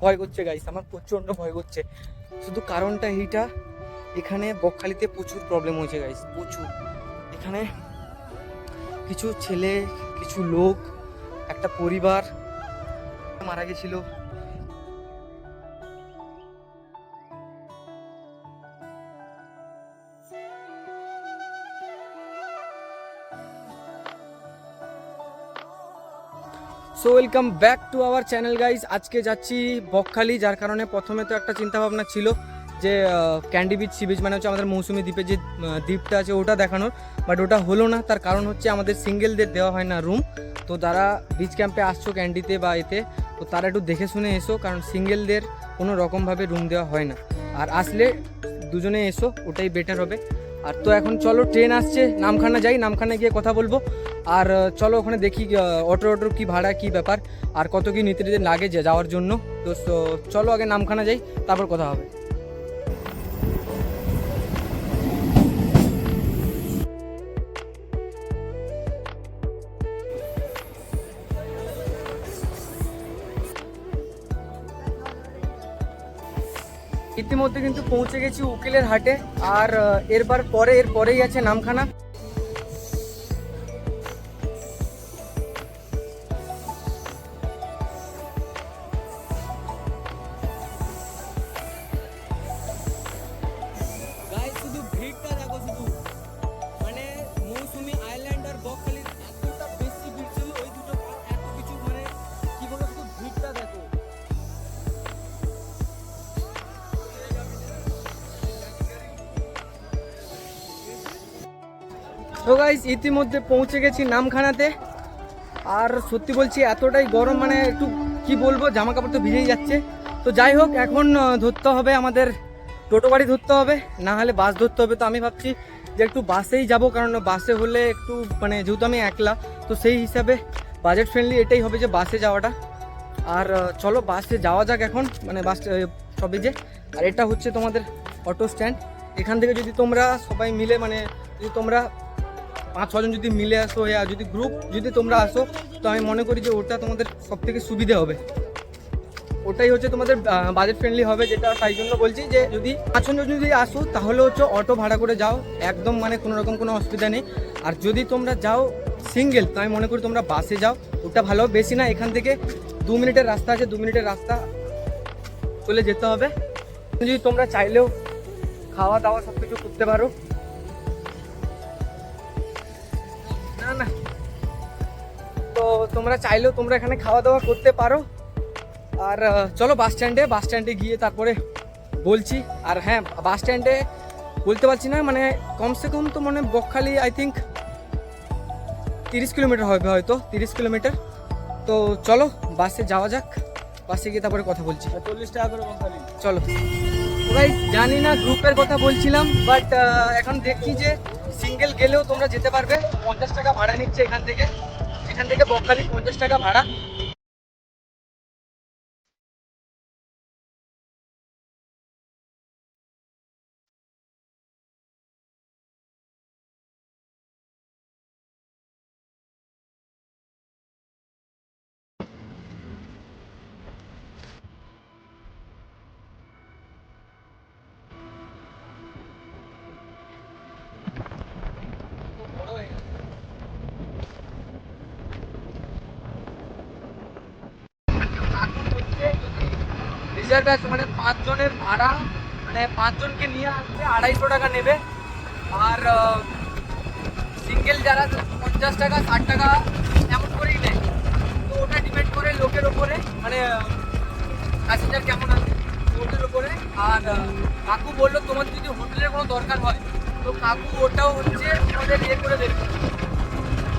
ভয় করছে গাইস আমার প্রচণ্ড ভয় করছে। শুধু কারণটা এইটা, এখানে বকখালিতে প্রচুর প্রবলেম হয়েছে গাইস প্রচুর। এখানে কিছু ছেলে, কিছু লোক, একটা পরিবার মারা গেছিল। So welcome back to our channel guys আজকে যাচ্ছি বকখালি, যার কারণে প্রথমে তো একটা চিন্তা ভাবনা ছিল যে ক্যান্ডি বিচ সি বিচ মানে হচ্ছে আমাদের মৌসুমি দ্বীপে যে দ্বীপটা আছে ওটা দেখানোর। বাট ওটা হলো না, তার কারণ হচ্ছে আমাদের সিঙ্গেলদের দেওয়া হয় না রুম তো তারা বিচ ক্যাম্পে আসছো ক্যান্ডিতে বা এতে, তো তারা একটু দেখে শুনে এসো, কারণ সিঙ্গেলদের কোনো রকমভাবে রুম দেওয়া হয় না। আর আসলে দুজনে এসো, ওটাই বেটার হবে। আর তো এখন চলো ট্রেন আসছে, নামখানা যাই নামখানা গিয়ে কথা বলব। আর চলো ওখানে দেখি অটো অটোর কি ভাড়া, কি ব্যাপার, আর কত কি নিতে নিতে লাগে যাওয়ার জন্য। তো চলো আগে নামখানা যাই, তারপর কথা হবে। ইতিমধ্যে কিন্তু পৌঁছে গেছি উকিলের হাটে, আর এরবার পরে এর পরেই আছে নামখানা। তো গাইস ইতিমধ্যে পৌঁছে গেছি নামখানাতে। আর সত্যি বলছি, এতটাই গরম মানে একটু কি বলব জামা কাপড় তো ভিজেই যাচ্ছে। তো যাই হোক, এখন ধরতে হবে আমাদের, টোটো গাড়ি ধরতে হবে। না হলে বাস ধরতে হবে। তো আমি ভাবছি যে একটু বাসেই যাব, কারণ বাসে হলে একটু মানে যেহেতু আমি একলা, তো সেই হিসাবে বাজেট ফ্রেন্ডলি এটাই হবে যে বাসে যাওয়াটা। আর চলো বাসে যাওয়া যাক এখন মানে বাস সবই যে। আর এটা হচ্ছে তোমাদের অটো স্ট্যান্ড এখান থেকে যদি তোমরা সবাই মিলে মানে যদি তোমরা পাঁচ, ছজন যদি মিলে আসো আর যদি গ্রুপ যদি তোমরা আসো, তো আমি মনে করি যে ওটা তোমাদের সব থেকে সুবিধে হবে। ওটাই হচ্ছে তোমাদের বাজেট ফ্রেন্ডলি হবে, যেটা তাই জন্য বলছি যে যদি পাঁচজন যদি আসো, তাহলে হচ্ছে অটো ভাড়া করে যাও, একদম মানে কোনো রকম কোনো অসুবিধা নেই। আর যদি তোমরা যাও সিঙ্গেল তো আমি মনে করি তোমরা বাসে যাও, ওটা ভালো, বেশি না, এখান থেকে দু মিনিটের রাস্তা আছে, দু মিনিটের রাস্তা চলে যেতে হবে। যদি তোমরা চাইলেও খাওয়া দাওয়া সব কিছু করতে পারো। তোমরা চাইলেও তোমরা এখানে খাওয়া দাওয়া করতে পারো। আর চলো বাস স্ট্যান্ডে বাস স্ট্যান্ডে গিয়ে তারপরে বলছি। আর হ্যাঁ বাস স্ট্যান্ডে বলতে পারছি না মানে কমসে কম তো মানে বকখালি আই থিঙ্ক তিরিশ কিলোমিটার হবে হয়তো তিরিশ কিলোমিটার। তো চলো বাসে যাওয়া যাক বাসে গিয়ে তারপরে কথা বলছি। চল্লিশ টাকা করে বকখালি। চলো। ভাই জানি না গ্রুপের কথা বলছিলাম বাট এখন দেখছি যে সিঙ্গেল গেলেও তোমরা যেতে পারবে। পঞ্চাশ টাকা ভাড়া নিচ্ছে এখান থেকে। এখান থেকে বকখালি পঞ্চাশ টাকা ভাড়া। রিজার্ভ আছে মানে পাঁচজনের ভাড়া মানে পাঁচজনকে নিয়ে আসবে, আড়াইশো টাকা নেবে। আর সিঙ্গেল যারা পঞ্চাশ টাকা, ষাট টাকা, এমন করেই নেয়। তো ওটা ডিপেন্ড করে লোকের ওপরে মানে প্যাসেঞ্জার কেমন আছে ওটার ওপরে। আর, কাকু বলল, তোমার যদি হোটেলের কোনো দরকার হয়, তো কাকু ওটাও হচ্ছে তোমাদের ইয়ে করে দেবে।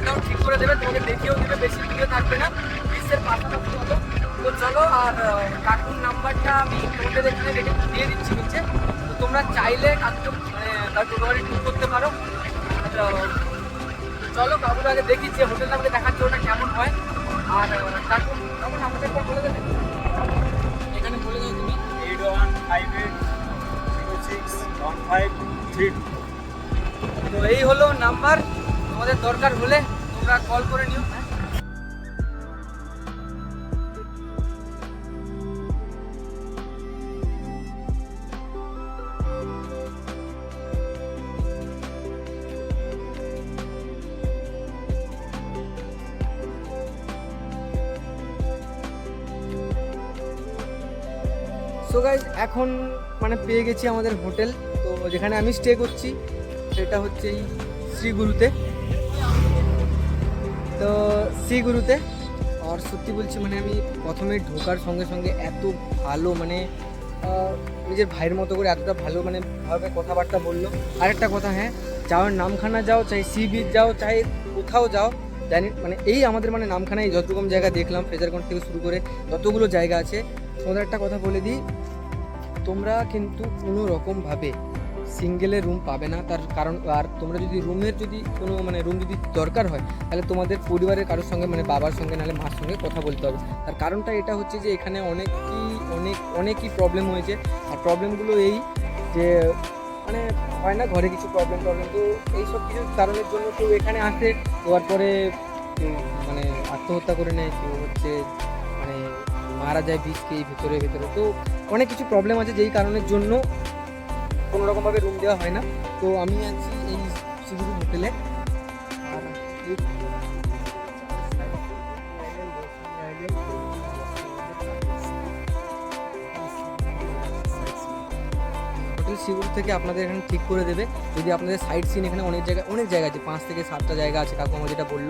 ওটাও ঠিক করে দেবে তোমাকে দেখিয়েও দেবে বেশি দূরে থাকবে না। বিশ্বের পাশাপাশি হলো তো চলো আর কাকুর নাম্বারটা আমি তোমাদের এখানে রেখে দিয়ে দিচ্ছি নিচে। তো তোমরা চাইলে কাকু মানে তার টোটো ঠিক করতে পারো। চলো কাকুর আগে দেখি যে হোটেল আমাকে দেখাচ্ছে ওটা কেমন হয়। আর কাকু কাকু নাম্বারটা একবার বলে দেবে? এখানে বলে দাও তুমি। Eight one five eight zero six one five three তো এই হলো নাম্বার তোমাদের দরকার হলে তোমরা কল করে নিও। সো গাইজ এখন মানে পেয়ে গেছি আমাদের হোটেল। তো যেখানে আমি স্টে করছি, সেটা হচ্ছে এই শ্রীগুরুতে। তো শ্রীগুরুতে আর সত্যি বলছি মানে আমি প্রথমে ঢোকার সঙ্গে সঙ্গে এত ভালো মানে নিজের ভাইয়ের মতো করে এতটা ভালো মানে ভাবে কথাবার্তা বলল। আরেকটা কথা হ্যাঁ যাওয়ার নামখানা যাও, চাই সি বিচ যাও, চাই কোথাও যাও, জানি মানে এই আমাদের মানে নামখানায় যত রকম জায়গা দেখলাম ফ্রেজারগঞ্জ থেকে শুরু করে যতগুলো জায়গা আছে, তোমাদের একটা কথা বলে দিই, তোমরা কিন্তু কোনো রকমভাবে সিঙ্গেলে রুম পাবে না। তার কারণ, আর তোমরা যদি রুমের যদি কোনো মানে রুম যদি দরকার হয়, তাহলে তোমাদের পরিবারের কারোর সঙ্গে মানে বাবার সঙ্গে, নাহলে মার সঙ্গে কথা বলতে হবে। তার কারণটা এটা হচ্ছে যে, এখানে অনেকই, অনেক, অনেকই প্রবলেম হয়েছে। আর প্রবলেমগুলো এই যে মানে হয় না ঘরে কিছু প্রবলেম প্রবলেম তো এইসব কিছু কারণের জন্য কেউ এখানে আসে দেওয়ার পরে মানে আত্মহত্যা করে নেয়, কেউ হচ্ছে মানে মারা যায় বিষকে ভেতরে ভেতরে। তো অনেক কিছু প্রবলেম আছে যেই কারণের জন্য কোনো রকমভাবে রুম দেওয়া হয় না। তো আমি আছি এই শিলিগুড়ি হোটেলে। আর হোটেল থেকে আপনাদের এখানে ঠিক করে দেবে। যদি আপনাদের সাইড সিন এখানে অনেক জায়গায় অনেক জায়গা আছে, পাঁচ থেকে সাতটা জায়গা আছে, কাকু আমার যেটা বলল।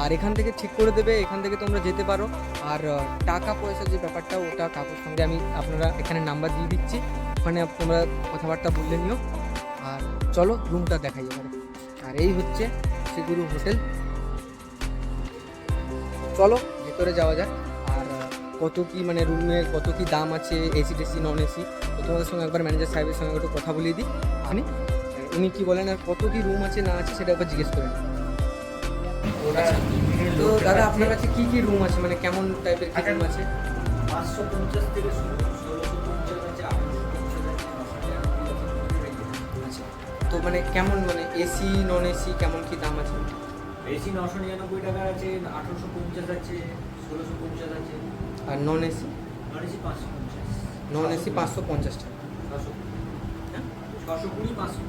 আর এখান থেকে ঠিক করে দেবে, এখান থেকে তোমরা যেতে পারো। আর টাকা পয়সা যে ব্যাপারটা, ওটা কাকুর সঙ্গে আমি আপনারা এখানে নাম্বার দিয়ে দিচ্ছি। ওখানে তোমরা কথাবার্তা বললে নিও। আর চলো রুমটা দেখাই এবারে। আর এই হচ্ছে শ্রীগুরু হোটেল। চলো, ভেতরে যাওয়া যাক। আর কত কি মানে রুমের কত কি দাম আছে এসি টেসি নন এসি তো তোমাদের সঙ্গে একবার ম্যানেজার সাহেবের সঙ্গে একটু কথা বলিয়ে দিই। আমি উনি কি বলেন, আর কত কি রুম আছে, না আছে, সেটা একবার জিজ্ঞেস করে তো দাদা, আপনার কাছে কি কি রুম আছে? মানে কেমন টাইপের কি রুম আছে? পাঁচশো পঞ্চাশ থেকে শুরু। তো মানে কেমন মানে এসি নন এসি কেমন কি দাম আছে? এসি নশো নিরানব্বই টাকা আছে আঠারোশো পঞ্চাশ আছে ষোলোশো পঞ্চাশ আছে। আর নন এসি নরেছি পাঁচশো পঞ্চাশ। নন এসি পাঁচশো পঞ্চাশ টাকা। ছশো হ্যাঁ কুড়ি পাঁচশো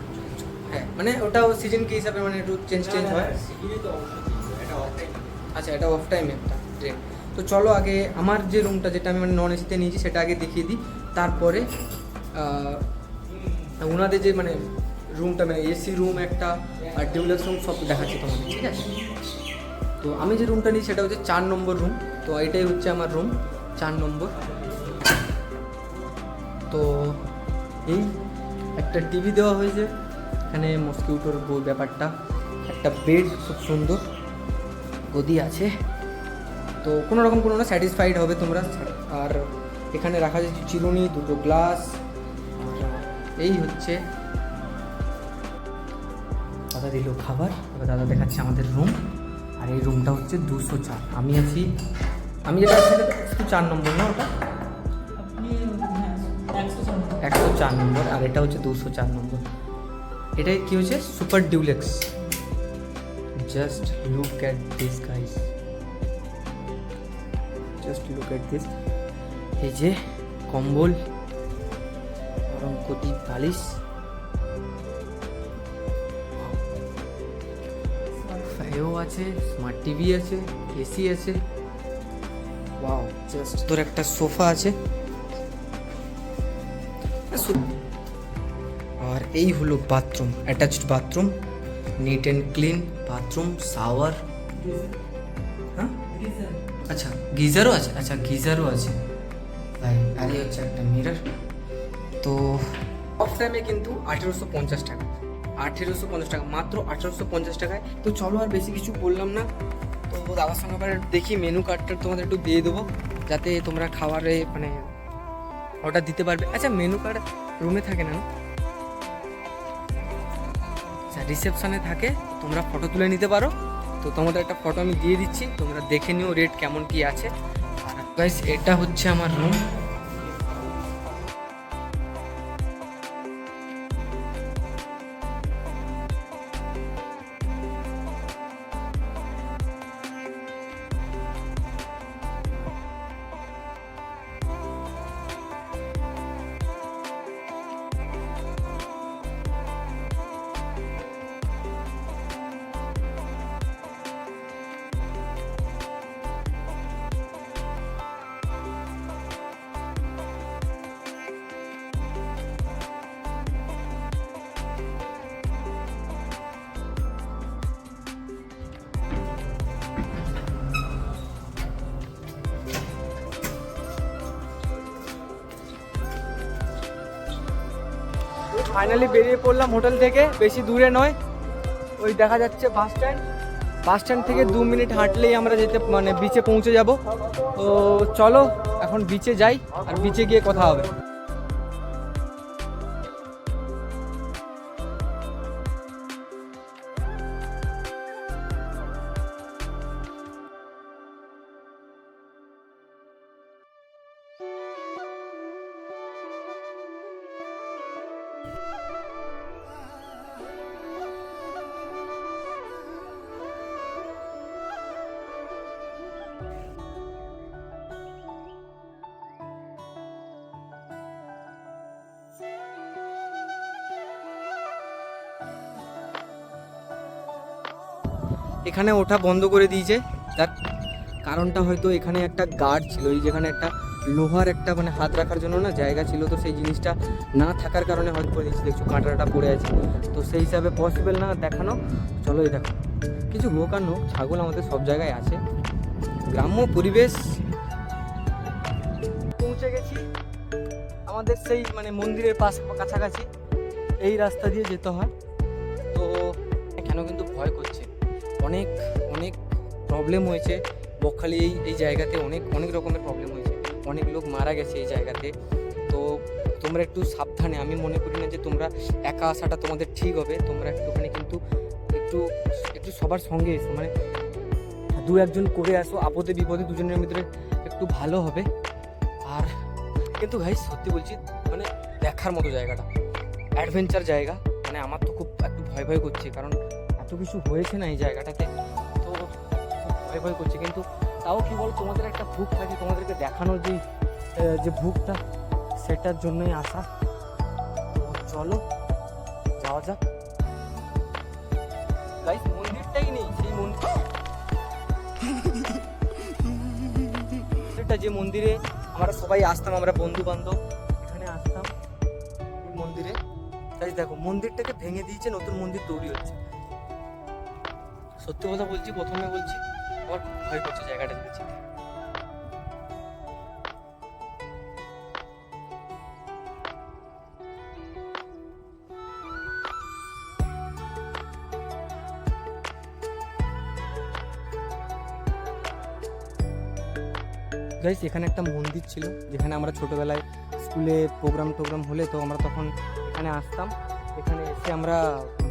হ্যাঁ মানে ওটাও সিজন কি হিসাবে মানে একটু চেঞ্জ চেঞ্জ হয়? সিকিমে তো অবশ্যই এটা অফ টাইম আচ্ছা এটা অফ টাইম একটা ট্রেন তো চলো আগে আমার যে রুমটা যেটা আমি মানে নন এসিতে নিয়েছি সেটা আগে দেখিয়ে দিই। তারপরে ওনাদের যে মানে রুমটা মানে এসি রুম একটা আর ডিউলাক্স রুম সব দেখাচ্ছি তোমাদের, ঠিক আছে? তো আমি যে রুমটা নিই সেটা হচ্ছে চার নম্বর রুম তো এটাই হচ্ছে আমার রুম চার নম্বর। তো এই একটা টিভি দেওয়া হয়েছে, এখানে মসকিউটোর ব্যাপারটা। একটা বেড খুব সুন্দর, গদি আছে। তো কোনো রকম কোনো না স্যাটিসফাইড হবে তোমরা। আর এখানে রাখা যাচ্ছে চিরুনি, দুটো গ্লাস এই হচ্ছে দাদা দিল খাবার। এবার দাদা দেখাচ্ছে আমাদের রুম আর এই রুমটা হচ্ছে দুশো চার। আমি আছি আমি যেটা আছি শুধু চার নম্বর না ওটা? একশো চার নম্বর। আর এটা হচ্ছে দুশো চার নম্বর। এটাই কি হচ্ছে super deluxe just look at this guys just look at this এই যে কম্বল গরম কটি বালিশ। ফ্যানও আছে স্মার্ট টিভি আছে এসি আছে। ওয়াও জাস্ট তোর একটা সোফা আছে। আর এই হলো bathroom attached bathroom neat and clean bathroom shower হ্যাঁ আচ্ছা গিজারও আছে আচ্ছা গিজারও আছে। তাই হচ্ছে একটা মিরর তো অফ টাইমে কিন্তু আঠেরোশো পঞ্চাশ টাকা। আঠেরোশো পঞ্চাশ টাকা, মাত্র আঠেরোশো পঞ্চাশ টাকায়। তো চলো আর বেশি কিছু বললাম না। তো দাদার সঙ্গে আবার দেখি মেনু কার্ডটা তোমাদের একটু দিয়ে দেবো, যাতে তোমরা খাবারে মানে অর্ডার দিতে পারবে। আচ্ছা মেনু কার্ড রুমে থাকে না? আচ্ছা রিসেপশনে থাকে, তোমরা ফটো তুলে নিতে পারো। তো তোমাদের একটা ফটো আমি দিয়ে দিচ্ছি, তোমরা দেখে নিও রেট কেমন কি আছে। এটা হচ্ছে আমার রুম ফাইনালি বেরিয়ে পড়লাম হোটেল থেকে, বেশি দূরে নয়। ওই দেখা যাচ্ছে বাস স্ট্যান্ড। বাস স্ট্যান্ড থেকে দু মিনিট হাঁটলেই আমরা যেতে মানে বিচে পৌঁছে যাব। তো চলো, এখন বিচে যাই, আর বিচে গিয়ে কথা হবে। এখানে ওঠা বন্ধ করে দিয়েছে। তার কারণটা হয়তো এখানে একটা গার্ড ছিল, এই যেখানে একটা লোহার একটা মানে হাত রাখার জন্য না জায়গা ছিল, তো সেই জিনিসটা না থাকার কারণে হয়তো করে দিয়েছে দেখছ, কাঁটাটা পড়ে আছে। তো সেই হিসাবে পসিবল না দেখানো। চলো এই দেখো। কিছু হোক আর নোক, ছাগল আমাদের সব জায়গায় আছে। গ্রাম্য পরিবেশ। পৌঁছে গেছি। আমাদের সেই মানে মন্দিরের পাশ কাছাকাছি। এই রাস্তা দিয়ে যেতে হয়। প্রবলেম হয়েছে। বকখালি এই এই জায়গাতে অনেক অনেক রকমের প্রবলেম হয়েছে। অনেক লোক মারা গেছে এই জায়গাতে। তো তোমরা একটু সাবধানে, আমি মনে করি না যে তোমরা একা আসাটা তোমাদের ঠিক হবে। তোমরা একটুখানি কিন্তু একটু একটু সবার সঙ্গে এসো। মানে দু একজন করে আসো, আপদে বিপদে দুজনের ভিতরে একটু ভালো হবে। আর কিন্তু ভাই, সত্যি বলছি মানে দেখার মতো জায়গাটা। অ্যাডভেঞ্চার জায়গা। মানে আমার তো খুব একটু ভয় ভয় করছে, কারণ এত কিছু হয়েছে না এই জায়গাটাতে। ভয় করছে। কিন্তু তাও কি বল, তোমাদের একটা ভুক থাকে তোমাদেরকে দেখানোর যে যে ভুকটা সেটার জন্যই আসা। চলো, যাওয়া যাক। গাইস মন্দিরটাই নেই, সেই মন্দির মন্দিরটা যে মন্দিরে আমরা সবাই আসতাম, আমরা বন্ধু বান্ধব এখানে আসতাম। মন্দিরে। তাই দেখো, মন্দিরটাকে ভেঙে দিয়েছে, নতুন মন্দির তৈরি হচ্ছে। সত্যি কথা বলছি, প্রথমে বলছি আমার ভয় করছে জায়গাটা দেখেছি। গাইস এখানে একটা মন্দির ছিল, যেখানে আমরা ছোটবেলায় স্কুলে প্রোগ্রাম টোগ্রাম হলে তো আমরা তখন এখানে আসতাম। এখানে এসে আমরা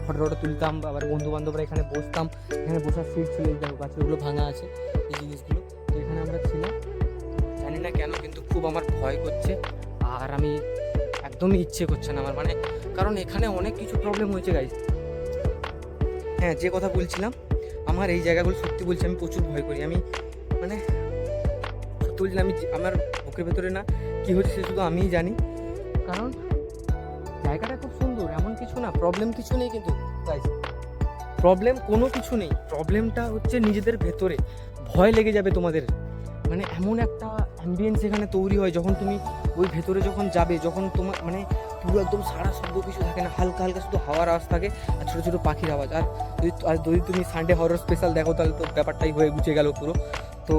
ফটো টটো তুলতাম, আবার বন্ধু বান্ধবরা এখানে বসতাম, এখানে বসার সিট ছিল এই দেখো, গাছগুলো ভাঙা আছে, এই জিনিসগুলো, তো এখানে আমরা ছিলাম। জানি না কেন, কিন্তু খুব আমার ভয় করছে, আর আমি একদমই ইচ্ছে করছে না আমার মানে কারণ এখানে অনেক কিছু প্রবলেম হয়েছে গাইস হ্যাঁ যে কথা বলছিলাম, আমার এই জায়গাগুলো সত্যি বলছি, আমি প্রচুর ভয় করি। আমি মানে সত্যি বলছি আমি আমার বুকের ভেতরে না, কি হচ্ছে শুধু আমিই জানি। কারণ না প্রবলেম কিছু নেই কিন্তু প্রবলেম কোনো কিছু নেই। প্রবলেমটা হচ্ছে নিজেদের ভেতরে। ভয় লেগে যাবে তোমাদের। মানে এমন একটা অ্যাম্বিয়েন্স এখানে তৈরি হয় যখন তুমি ওই ভেতরে যখন যাবে, যখন তোমার মানে পুরো একদম সারা শব্দ কিছু থাকে না, হালকা হালকা শুধু হাওয়ার আওয়াজ থাকে আর ছোটো ছোটো পাখির আওয়াজ। আর যদি আর যদি তুমি সানডে হরর স্পেশাল দেখো, তাহলে তো ব্যাপারটাই হয়ে গুছে গেল পুরো। তো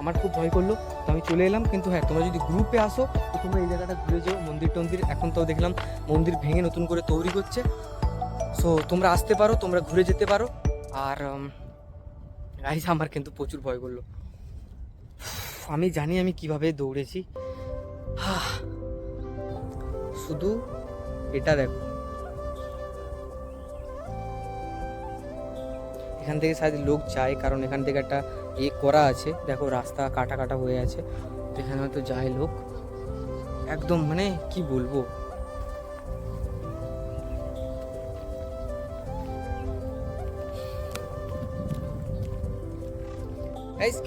আমার খুব ভয় করল। তো আমি চলে এলাম, কিন্তু হ্যাঁ তোমরা যদি গ্রুপে আসো, তো তোমরা এই জায়গাটা ঘুরে যাও, মন্দির টন্দির। এখন তো দেখলাম মন্দির ভেঙে নতুন করে তৈরি করছে সো তোমরা আসতে পারো, তোমরা ঘুরে যেতে পারো। আর গাইজ আমার কিন্তু প্রচুর ভয় করল। আমি জানি আমি কীভাবে দৌড়েছি। শুধু এটা দেখো। এখান থেকে শায়দ লোক যায়, কারণ এখান থেকে একটা এ করা আছে। দেখো, রাস্তা কাটা কাটা হয়ে আছে। এখানে হয়তো যায় লোক। একদম মানে কি বলব?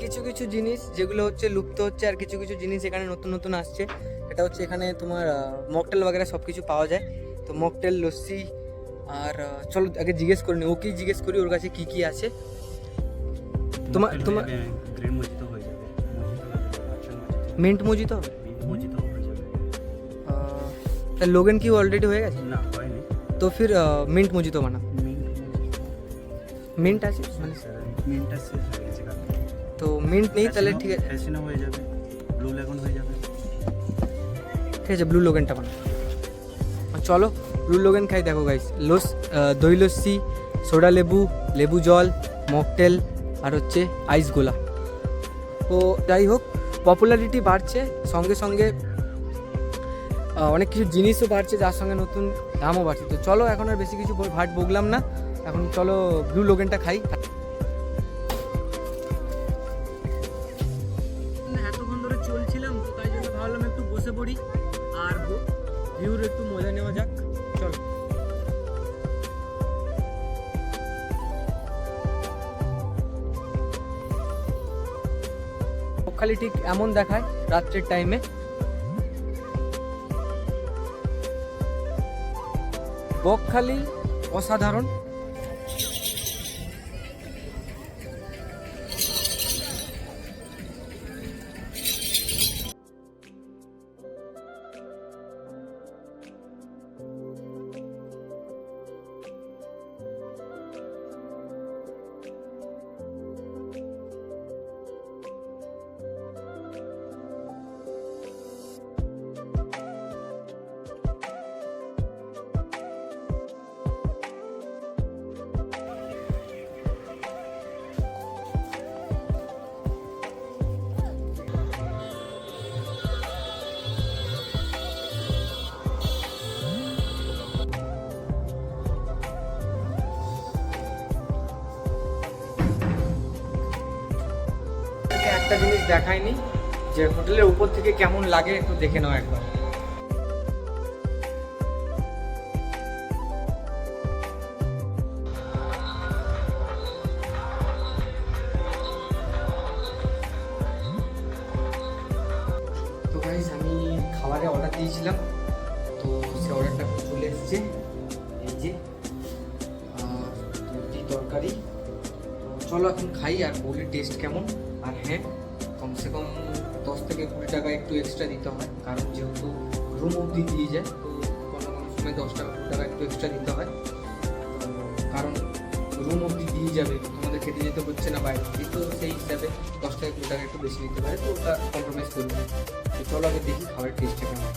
কিছু কিছু জিনিস যেগুলো হচ্ছে লুপ্ত হচ্ছে আর কিছু কিছু জিনিস এখানে নতুন নতুন আসছে। এটা হচ্ছে এখানে তোমার মকটেল বাগেরা সব কিছু পাওয়া যায়। তো মকটেল লস্যি আর চলো আগে জিজ্ঞেস করি নি। ওকেই জিজ্ঞেস করি? ওর কাছে কি কি আছে? তোমার- তোমার- গ্রিন মজিতো হয়ে যাবে মিন্ট মজি তো মজিতো হয়ে যাবে তা লোগেন কি অলরেডি হয়ে গেছে না হয়নি তো ফির মিন্ট মজি তো বানা মিন্ট মিন্ট আছে মানে মিন্টটা শেষ হয়ে গেছে কালকে তো মিন্ট নেই তাহলে ঠিক আছে ফ্যাসিনো হয়ে যাবে ব্লু লেগুন হয়ে যাবে ঠিক আছে ব্লু লোগেনটা বানা আর চলো ব্লু লোগেন খাই দেখো গাইস লস আহ, দই লস্যি সোডা লেবু লেবু জল মকটেল আর হচ্ছে আইস গোলা। তো যাই হোক পপুলারিটি বাড়ছে, সঙ্গে সঙ্গে অনেক কিছু জিনিসও বাড়ছে, যার সঙ্গে নতুন দামও বাড়ছে। তো চলো, এখন আর বেশি কিছু ভাট বগলাম না। এখন চলো ব্লু লোগেনটা খাই। খালি ঠিক এমন দেখায় রাত্রের টাইমে বকখালি অসাধারণ দেখায়নি যে হোটেলের উপর থেকে কেমন লাগে একটু দেখে নাও একবার। তো গাইস আমি খাবারে অর্ডার দিয়েছিলাম। তো সে অর্ডারটা চলে এসেছে। এই যে তরকারি। চলো এখন খাই আর বলি টেস্ট কেমন। আর হ্যাঁ কমসে কম দশ থেকে কুড়ি টাকা একটু এক্সট্রা দিতে হয়। কারণ যেহেতু রুম অবধি দিয়ে যায়, তো কোনো কোনো সময় দশ টাকা, কুড়ি টাকা একটু এক্সট্রা দিতে হয়। কারণ রুম অবধি দিয়ে যাবে, তোমাদের খেতে যেতে হচ্ছে না বাইরে। থেকে তো সেই হিসাবে দশ টাকা কুড়ি টাকা একটু বেশি নিতে পারে, তো ওটা কম্প্রোমাইজ করবে তো চলো আগে দেখি খাবারের টেস্টটা কেমন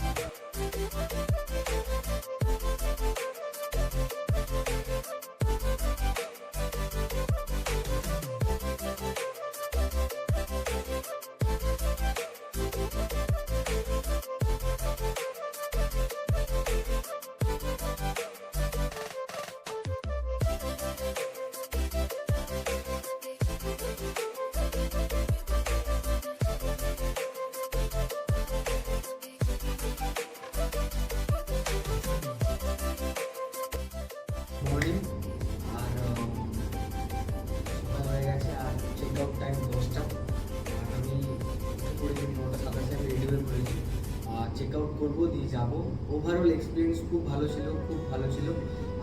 ওভারঅল এক্সপিরিয়েন্স খুব ভালো ছিল, খুব ভালো ছিল।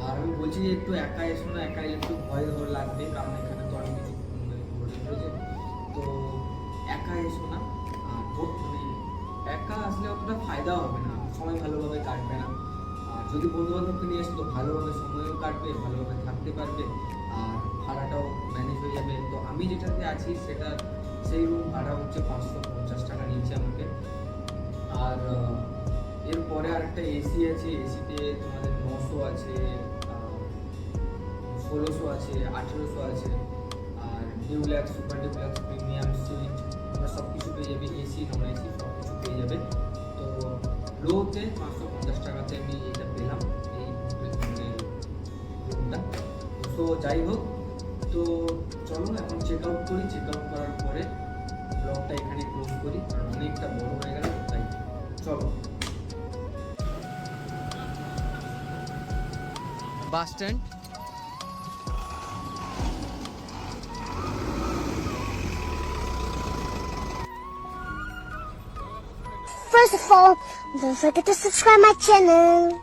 আর আমি বলছি যে একটু একা এসো না একা একটু ভয় ধর লাগবে, কারণ এখানে তো অনেক কিছু মানে তো একা এসো না, আর মানে একা আসলে অতটা ফায়দা হবে না, সময় ভালোভাবে কাটবে না। আর যদি বন্ধু বান্ধবকে নিয়ে এসো তো ভালোভাবে সময়ও কাটবে, ভালোভাবে থাকতে পারবে, আর ভাড়াটাও ম্যানেজ হয়ে যাবে। তো আমি যেটাতে আছি সেটা, সেই রুম ভাড়া হচ্ছে পাঁচশো পঞ্চাশ টাকা নিয়েছে আমাকে। আর এরপরে আরেকটা এসি আছে এসিতে তোমাদের নশো আছে ষোলোশো আছে, আঠেরোশো আছে, আর deluxe super deluxe premium suite তোমরা সব কিছু পেয়ে যাবে এসি নন এসি সব কিছু পেয়ে যাবে। তো লোতে পাঁচশো পঞ্চাশ টাকাতে আমি এটা পেলাম, এই মানে রুমটা তো যাই হোক, তো চলো এখন চেক আউট করি চেক আউট করার পরে ব্লগটা এখানে ক্লোজ করি, কারণ অনেকটা বড় হয়ে গেল, তাই। চলো। Bus stand First of all, don't forget to subscribe my channel.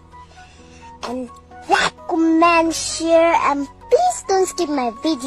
And like, comment, share, and please don't skip my video.